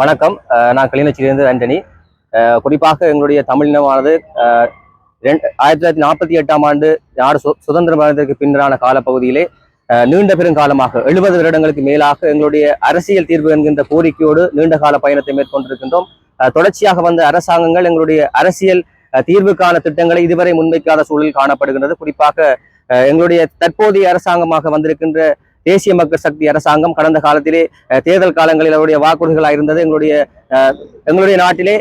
வணக்கம். நான் கிளிநொச்சியிலிருந்து ஆண்டனி குறிப்பாக எங்களுடைய தமிழினமானது ரெண்டு ஆயிரத்தி தொள்ளாயிரத்தி நாற்பத்தி எட்டாம் ஆண்டு நாடு சு சுதந்திரம் அடைந்ததற்கு பின்னரான காலப்பகுதியிலே நீண்ட பெருங்காலமாக எழுபது வருடங்களுக்கு மேலாக எங்களுடைய அரசியல் தீர்வு என்கின்ற கோரிக்கையோடு நீண்ட கால பயணத்தை மேற்கொண்டிருக்கின்றோம். தொடர்ச்சியாக வந்த அரசாங்கங்கள் எங்களுடைய அரசியல் தீர்வுக்கான திட்டங்களை இதுவரை முன்வைக்காத சூழல் காணப்படுகின்றது. குறிப்பாக எங்களுடைய தற்போதைய அரசாங்கமாக வந்திருக்கின்ற தேசிய மக்கள் சக்தி அரசாங்கம் கடந்த காலத்திலே தேர்தல் காலங்களில் அவருடைய வாக்குறுதிகளாக இருந்தது. எங்களுடைய எங்களுடைய நாட்டிலே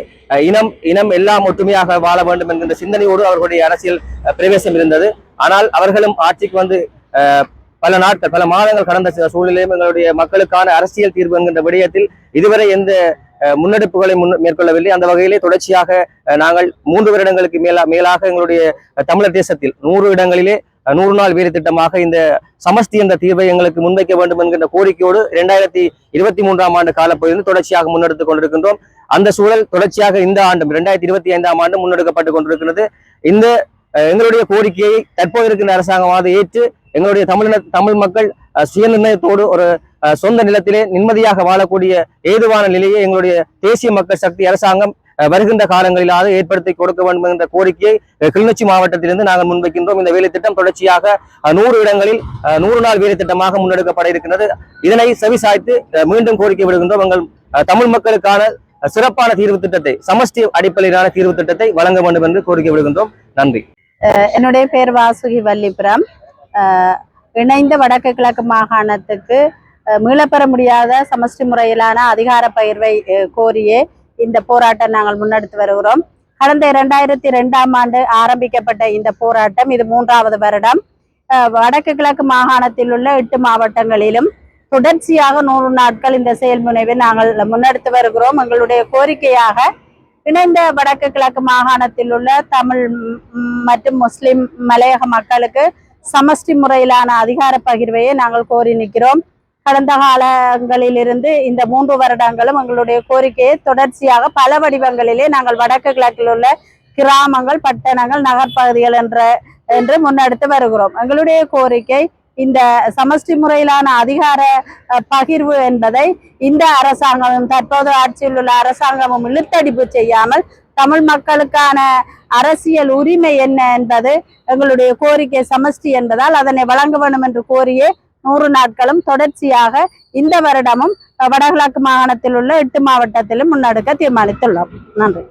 இனம் இனம் எல்லாம் ஒற்றுமையாக வாழ வேண்டும் என்கின்ற சிந்தனையோடு அவர்களுடைய அரசியல் பிரவேசம் இருந்தது. ஆனால் அவர்களும் ஆட்சிக்கு வந்து பல நாட்கள் பல மாதங்கள் கடந்த சில சூழ்நிலையும் எங்களுடைய மக்களுக்கான அரசியல் தீர்வு என்கின்ற விடயத்தில் இதுவரை எந்த முன்னெடுப்புகளை முன் மேற்கொள்ளவில்லை. அந்த வகையிலே தொடர்ச்சியாக நாங்கள் மூன்று வருடங்களுக்கு மேலா மேலாக எங்களுடைய தமிழர் தேசத்தில் நூறு இடங்களிலே நூறு நாள் வேலை திட்டமாக இந்த சமஸ்தி என்ற தீர்வை எங்களுக்கு முன்வைக்க வேண்டும் என்கின்ற கோரிக்கையோடு இரண்டாயிரத்தி இருபத்தி மூன்றாம் ஆண்டு காலப்பகுதியில் தொடர்ச்சியாக முன்னெடுத்துக் கொண்டிருக்கின்றோம். அந்த சூழல் தொடர்ச்சியாக இந்த ஆண்டும் இரண்டாயிரத்தி இருபத்தி ஐந்தாம் ஆண்டு முன்னெடுக்கப்பட்டு கொண்டிருக்கிறது. இந்த எங்களுடைய கோரிக்கையை தற்போது இருக்கின்ற அரசாங்கமாவது ஏற்று எங்களுடைய தமிழின தமிழ் மக்கள் அஹ், சுயநிர்ணயத்தோடு ஒரு சொந்த நிலத்திலே நிம்மதியாக வாழக்கூடிய ஏதுவான நிலையை எங்களுடைய தேசிய மக்கள் சக்தி அரசாங்கம் வருகின்ற காலங்களிலாவது ஏற்படுத்தி கொடுக்க வேண்டும் என்ற கோரிக்கையை கிளிநொச்சி மாவட்டத்திலிருந்து நாங்கள் முன்வைக்கின்றோம். இந்த வேலை திட்டம் தொடர்ச்சியாக நூறு இடங்களில் நூறு நாள் வேலை திட்டமாக முன்னெடுக்கப்பட இருக்கின்றது. இதனை செவிசாய்த்து மீண்டும் கோரிக்கை விடுகின்றோம் எங்கள் தமிழ் மக்களுக்கான சிறப்பான தீர்வு திட்டத்தை சமஷ்டி அடிப்படையிலான தீர்வு திட்டத்தை வழங்க வேண்டும் என்று கோரிக்கை விடுகின்றோம் நன்றி. என்னுடைய பேர் வாசுகி வல்லிபுரம் இணைந்த வடக்கு கிழக்கு மாகாணத்துக்கு அஹ், மீளப்பெற முடியாத சமஷ்டி முறையிலான அதிகார பயிர்வை அஹ், கோரியே இந்த போராட்டம் நாங்கள் முன்னெடுத்து வருகிறோம். கடந்த இரண்டாயிரத்தி ரெண்டாம் ஆண்டு ஆரம்பிக்கப்பட்ட இந்த போராட்டம் இது மூன்றாவது வருடம். வடக்கு கிழக்கு மாகாணத்தில் உள்ள எட்டு மாவட்டங்களிலும் தொடர்ச்சியாக நூறு நாட்கள் இந்த செயல்முனைவை நாங்கள் முன்னெடுத்து வருகிறோம். எங்களுடைய கோரிக்கையாக இணைந்த வடக்கு கிழக்கு மாகாணத்தில் உள்ள தமிழ் மற்றும் முஸ்லிம் மலையக மக்களுக்கு சமஷ்டி முறையிலான அதிகார பகிர்வையை நாங்கள் கோரி நிற்கிறோம். கடந்த காலங்களிலிருந்து இந்த மூன்று வருடங்களும் எங்களுடைய கோரிக்கையை தொடர்ச்சியாக பல வடிவங்களிலே நாங்கள் வடக்கு கிழக்கில் உள்ள கிராமங்கள் பட்டணங்கள் நகர்ப்பகுதிகள் என்ற என்று முன்னெடுத்து வருகிறோம். எங்களுடைய கோரிக்கை இந்த சமஷ்டி முறையிலான அதிகார பகிர்வு என்பதை இந்த அரசாங்கமும் தற்போது ஆட்சியில் உள்ள அரசாங்கமும் இழுத்தடிப்பு செய்யாமல் தமிழ் மக்களுக்கான அரசியல் உரிமை என்ன என்பது எங்களுடைய கோரிக்கை சமஷ்டி என்பதால் அதனை வழங்க வேண்டும் என்று கோரியே நூறு நாட்களும் தொடர்ச்சியாக இந்த வருடமும் வடகிழக்கு மாகாணத்தில் உள்ள எட்டு மாவட்டத்திலும் முன்னெடுக்க தீர்மானித்துள்ளோம். நன்றி.